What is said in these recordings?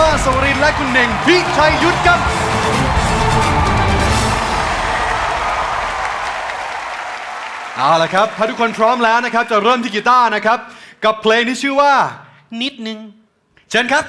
้าสวรินทร์และคุณเน่งพิชัยยุทธครับ เอาละครับ ถ้าทุกคนพร้อมแล้วนะครับ จะเริ่มที่กีตาร์นะครับ กับเพลงที่ชื่อว่า นิดนึง เชิญครับ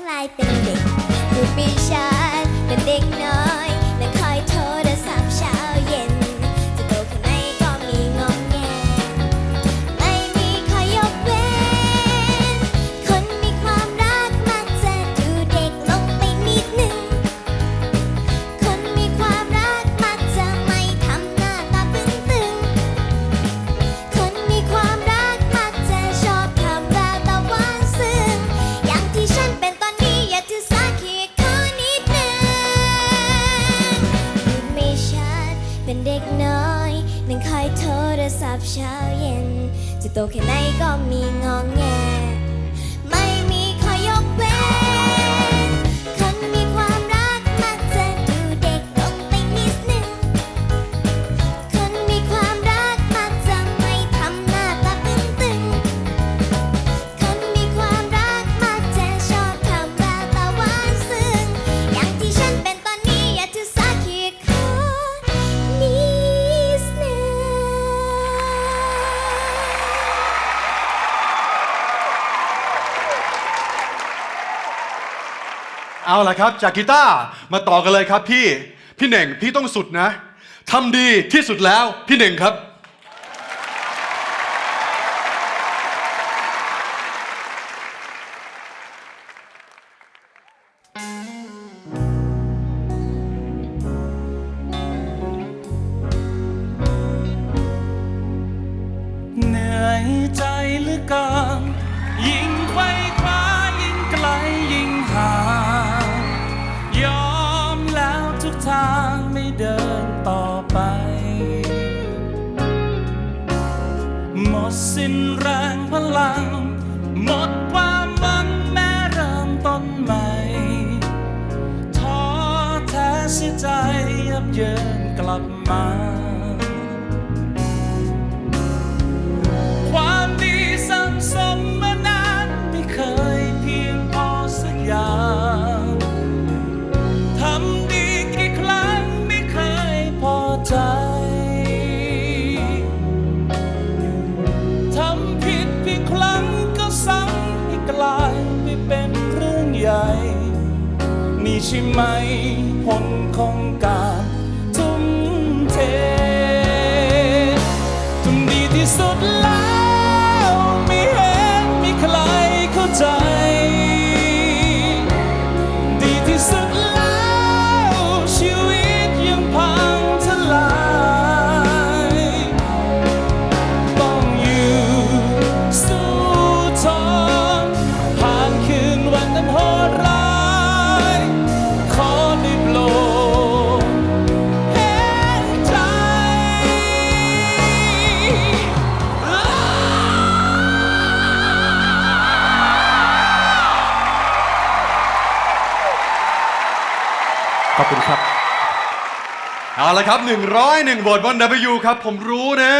กลายเป็นเด็กพูดไม่ชัด จะโตแค่ไหน เอาละครับ จากกีตาร์มาต่อกันเลยครับพี่ พี่เหน่งพี่ต้องสุดนะทำดีที่สุดแล้วพี่เหน่งครับ เยินกลับมา ความดีสั่งสมมานานไม่เคยเพียงพอสักอย่างทำดีกี่ครั้งไม่เคยพอใจทำผิดเพียงครั้งก็ซ้ำให้กลายไปเป็นเรื่องใหญ่นี่ใช่ไหมผลของการำดี อบคุณครับ เอาละครับ 101โหวตบน W ครับ ผมรู้นะ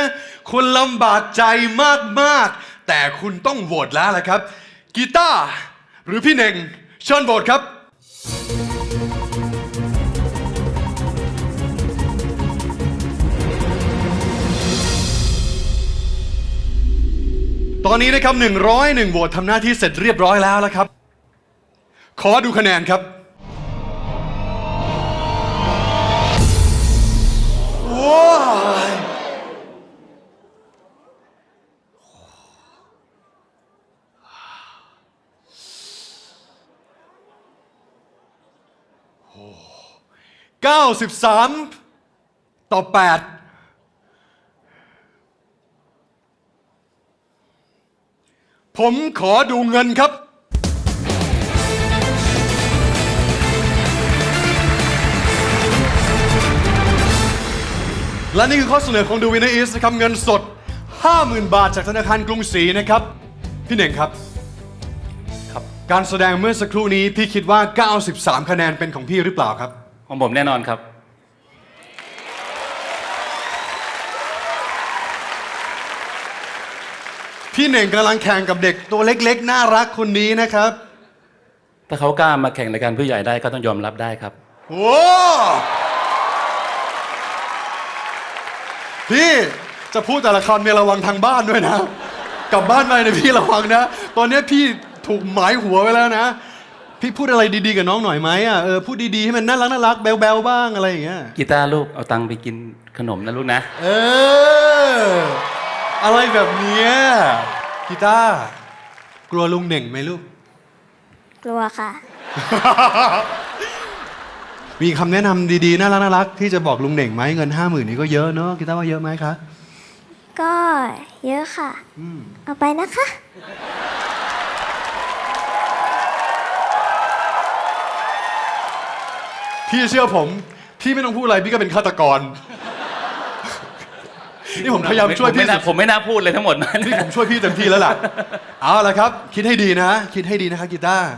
คุณลำบากใจมากๆ แต่คุณต้องโหวตแล้วละครับ กีตาร์หรือพี่เน่งเชิญโหวตครับตอนนี้นะครับ101โหวตทำหน้าที่เสร็จเรียบร้อยแล้วแล้วครับ ขอดูคะแนนครับ ว้ายเก้าสิบสามต่อแปดผมขอดูเงินครับ และนี่คือข้อเสนอของ The Winner is นะครับเงินสด 50,000 บาทจากธนาคารกรุงศรีนะครับ พี่เน่งครับ ครับ การแสดงเมื่อสักครู่นี้พี่คิดว่า 93 คะแนนเป็นของพี่หรือเปล่าครับ ของผมแน่นอนครับ พี่เน่งกำลังแข่งกับเด็กตัวเล็กๆ น่ารักคนนี้นะครับ ถ้าเขากล้ามาแข่งรายการผู้ใหญ่ได้ก็ต้องยอมรับได้ครับ โอ้ พี่จะพูดแต่ละคำเนี่ยระวังทางบ้านด้วยนะ กลับบ้านไปนะพี่ระวังนะ ตอนเนี้ยพี่ถูกหมายหัวไว้แล้วนะ พี่พูดอะไรดีๆกับน้องหน่อยไหมอะเออพูดดีๆให้มันน่ารักน่ารักแบลๆบ้างอะไรอย่างเงี้ยกีตาร์ลูกเอาตังค์ไปกินขนมนะลูกนะ เออ อะไรแบบเนี้ยกีตาร์กลัวลุงเหน่งไหมลูก กลัวค่ะ มีคำแนะนำดีๆ น่ารักน่ารักที่จะบอกลุงเหน่งไหมเงินห้าหมื่นนี่ก็เยอะเนอะกีตาร์ว่าเยอะไหมคะ ก็เยอะค่ะ เอาไปนะคะ พี่เชื่อผม พี่ไม่ต้องพูดอะไรพี่ก็เป็นฆาตกร นี่ผมพยายามช่วยผมพี่ไม่น่าสุดผมไม่น่าพูดเลยทั้งหมดนี่ผมช่วยพี่เต็มที่แล้วล่ะ เอาละครับ คิดให้ดีนะ คิดให้ดีนะครับกีตาร์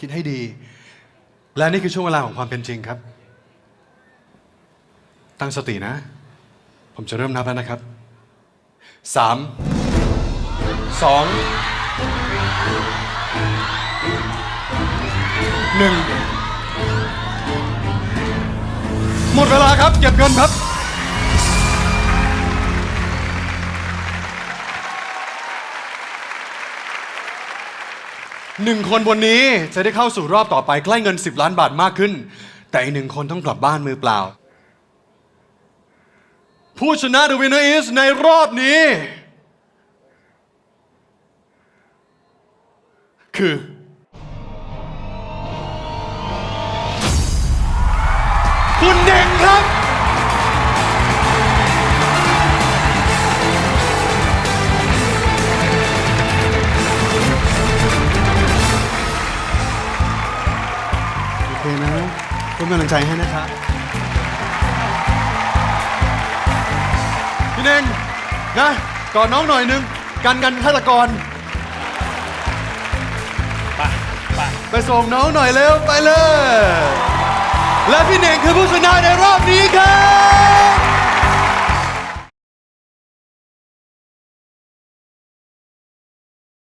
คิดให้ดี และนี่คือช่วงเวลาของความเป็นจริงครับ ตั้งสตินะ ผมจะเริ่มนับแล้วนะครับสามสองหนึ่งหมดเวลาครับ เก็บเงินครับ หนึ่งคนบนนี้จะได้เข้าสู่รอบต่อไปใกล้เงิน 10 ล้านบาทมากขึ้น แต่อีกหนึ่งคนต้องกลับบ้านมือเปล่า ผู้ชนะ The winner is ในรอบนี้ คือ คุณเด่งครับ กำลังใจให้นะครับพี่เน่งนะกอดน้องหน่อยนึงกันกันฆาตกรไปไปไปส่งน้องหน่อยเร็วไปเลย และพี่เน่งคือผู้ชนะในรอบนี้ครับ